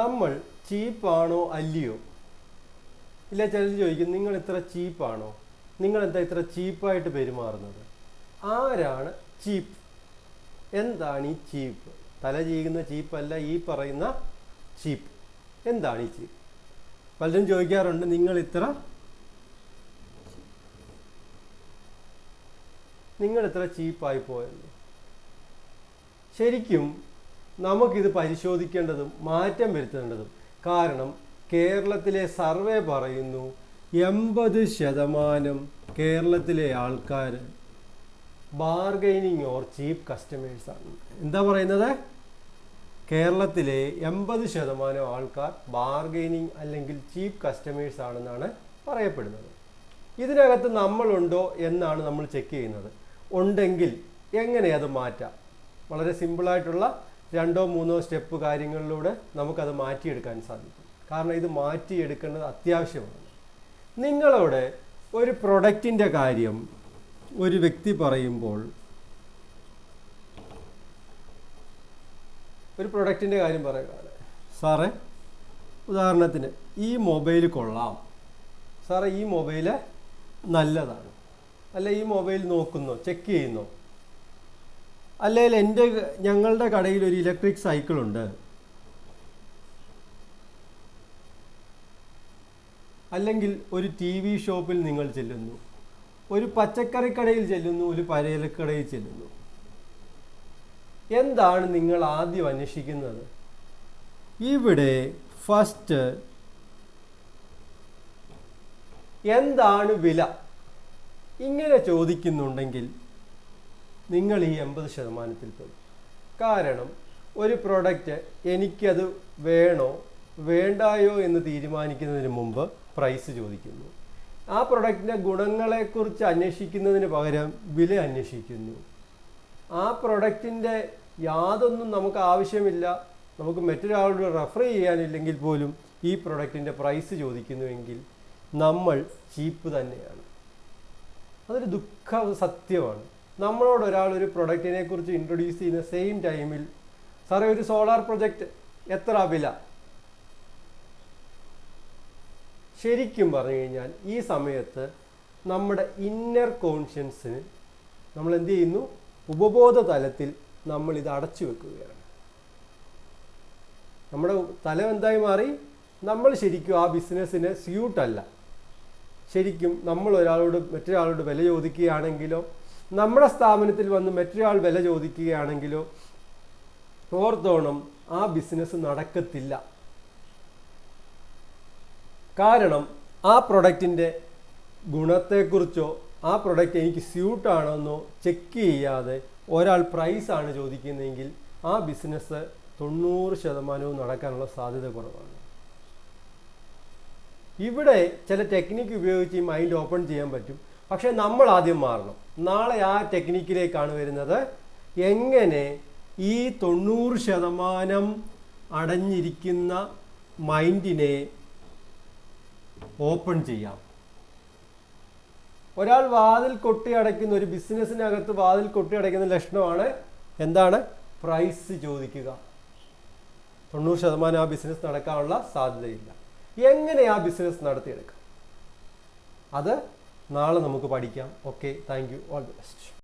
നമ്മൾ ചീപ്പാണോ അല്ലയോ? ഇല്ല ചിലർ ചോദിക്കും നിങ്ങൾ ഇത്ര ചീപ്പാണോ? നിങ്ങൾ എന്താ ഇത്ര ചീപ്പായിട്ട് പെരുമാറുന്നത്? ആരാണ് ചീപ്പ്? എന്താണ് ഈ ചീപ്പ്? തല ചെയ്യുന്ന ചീപ്പല്ല ഈ പറയുന്ന ചീപ്പ്. എന്താണ് ഈ ചീപ്പ്? പലരും ചോദിക്കാറുണ്ട് നിങ്ങൾ ഇത്ര നിങ്ങൾ ഇത്ര ചീപ്പായി പോയല്ലോ. ശരിക്കും നമുക്കിത് പരിശോധിക്കേണ്ടതും മാറ്റം വരുത്തേണ്ടതും. കാരണം കേരളത്തിലെ സർവേ പറയുന്നു എൺപത് ശതമാനം കേരളത്തിലെ ആൾക്കാർ ബാർഗൈനിങ് ഓർ ചീപ്പ് കസ്റ്റമേഴ്സ് ആണ്. എന്താ പറയുന്നത്? കേരളത്തിലെ എൺപത് ശതമാനം ആൾക്കാർ ബാർഗൈനിങ് അല്ലെങ്കിൽ ചീപ്പ് കസ്റ്റമേഴ്സ് ആണെന്നാണ് പറയപ്പെടുന്നത്. ഇതിനകത്ത് നമ്മളുണ്ടോ എന്നാണ് നമ്മൾ ചെക്ക് ചെയ്യുന്നത്. ഉണ്ടെങ്കിൽ എങ്ങനെ അത് മാറ്റാം? വളരെ സിമ്പിളായിട്ടുള്ള രണ്ടോ മൂന്നോ സ്റ്റെപ്പ് കാര്യങ്ങളിലൂടെ നമുക്കത് മാറ്റിയെടുക്കാൻ സാധിക്കും. കാരണം ഇത് മാറ്റിയെടുക്കേണ്ടത് അത്യാവശ്യമാണ്. നിങ്ങളോട് ഒരു പ്രൊഡക്റ്റിന്റെ കാര്യം ഒരു വ്യക്തി പറയുമ്പോൾ ഒരു പ്രൊഡക്റ്റിന്റെ കാര്യം പറയുകയാണ് സാറേ ഉദാഹരണത്തിന് ഈ മൊബൈൽ കൊള്ളാം. സാറേ ഈ മൊബൈൽ നല്ലതാണ്. അല്ല ഈ മൊബൈൽ നോക്കുന്നോ ചെക്ക് ചെയ്യുന്നോ? അല്ലെങ്കിൽ എന്റെ ഞങ്ങളുടെ കടയിൽ ഒരു ഇലക്ട്രിക് സൈക്കിൾ ഉണ്ട്. അല്ലെങ്കിൽ ഒരു ടി വി ഷോപ്പിൽ നിങ്ങൾ ചെല്ലുന്നു. ഒരു പച്ചക്കറി കടയിൽ ചെല്ലുന്നു ഒരു പലചരക്കടയിൽ ചെല്ലുന്നു. എന്താണ് നിങ്ങൾ ആദ്യം അന്വേഷിക്കുന്നത്? ഇവിടെ ഫസ്റ്റ് എന്താണ് വില? ഇങ്ങനെ ചോദിക്കുന്നുണ്ടെങ്കിൽ നിങ്ങൾ ഈ എൺപത് ശതമാനത്തിൽ പെടും കാരണം ഒരു പ്രൊഡക്റ്റ് എനിക്കത് വേണോ വേണ്ടായോ എന്ന് തീരുമാനിക്കുന്നതിന് മുമ്പ് പ്രൈസ് ചോദിക്കുന്നു. ആ പ്രൊഡക്റ്റിന്റെ ഗുണങ്ങളെക്കുറിച്ച് അന്വേഷിക്കുന്നതിന് പകരം വില അന്വേഷിക്കുന്നു. ആ പ്രൊഡക്റ്റിന്റെ യാതൊന്നും നമുക്ക് ആവശ്യമില്ല. നമുക്ക് മറ്റൊരാളോട് റെഫർ ചെയ്യാനില്ലെങ്കിൽ പോലും ഈ പ്രൊഡക്റ്റിന്റെ പ്രൈസ് ചോദിക്കുന്നുവെങ്കിൽ നമ്മൾ ചീപ്പ് തന്നെയാണ്. അതൊരു ദുഃഖ സത്യമാണ്. നമ്മളോട് ഒരാൾ ഒരു പ്രൊഡക്റ്റിനെ കുറിച്ച് ഇൻട്രൊഡ്യൂസ് ചെയ്യുന്ന സെയിം ടൈമിൽ സാറേ ഒരു സോളാർ പ്രൊജക്റ്റ് എത്ര വില? ശരിക്കും പറഞ്ഞു കഴിഞ്ഞാൽ ഈ സമയത്ത് നമ്മുടെ ഇന്നർ കോൺഷ്യൻസിന് നമ്മൾ എന്ത് ചെയ്യുന്നു? ഉപബോധ തലത്തിൽ നമ്മൾ ഇത് അടച്ചു വെക്കുകയാണ്. നമ്മുടെ തലം എന്തായി മാറി? നമ്മൾ ശരിക്കും ആ ബിസിനസ്സിന് സ്യൂട്ടല്ല ശരിക്കും നമ്മൾ ഒരാളോട് മറ്റൊരാളോട് വില ചോദിക്കുകയാണെങ്കിലോ നമ്മുടെ സ്ഥാപനത്തിൽ വന്ന് മറ്റൊരാൾ വില ചോദിക്കുകയാണെങ്കിലോ ഓർത്തോണം ആ ബിസിനസ് നടക്കത്തില്ല. കാരണം ആ പ്രൊഡക്റ്റിന്റെ ഗുണത്തെക്കുറിച്ചോ ആ പ്രൊഡക്റ്റ് എനിക്ക് സ്യൂട്ടാണെന്നോ ചെക്ക് ചെയ്യാതെ ഒരാൾ പ്രൈസാണ് ചോദിക്കുന്നതെങ്കിൽ ആ ബിസിനസ് തൊണ്ണൂറ് ശതമാനവും നടക്കാനുള്ള സാധ്യത കുറവാണ്. ഇവിടെ ചില ടെക്നിക്ക് ഉപയോഗിച്ച് ഈ മൈൻഡ് ഓപ്പൺ ചെയ്യാൻ പറ്റും. പക്ഷേ നമ്മൾ ആദ്യം മാറണം. നാളെ ആ ടെക്നിക്കിലേക്കാണ് വരുന്നത്. എങ്ങനെ ഈ തൊണ്ണൂറ് ശതമാനം അടഞ്ഞിരിക്കുന്ന മൈൻഡിനെ ഓപ്പൺ ചെയ്യാം. ഒരാൾ വാതിൽ കൊട്ടി അടയ്ക്കുന്ന ഒരു ബിസിനസ്സിനകത്ത് വാതിൽ കൊട്ടി അടയ്ക്കുന്ന ലക്ഷണമാണ് എന്താണ്? പ്രൈസ് ചോദിക്കുക. തൊണ്ണൂറ് ശതമാനം ആ ബിസിനസ് നടക്കാനുള്ള സാധ്യതയില്ല. എങ്ങനെ ആ ബിസിനസ് നടത്തിയെടുക്കാം? അത് നാളെ നമുക്ക് പഠിക്കാം. Okay thank you all the best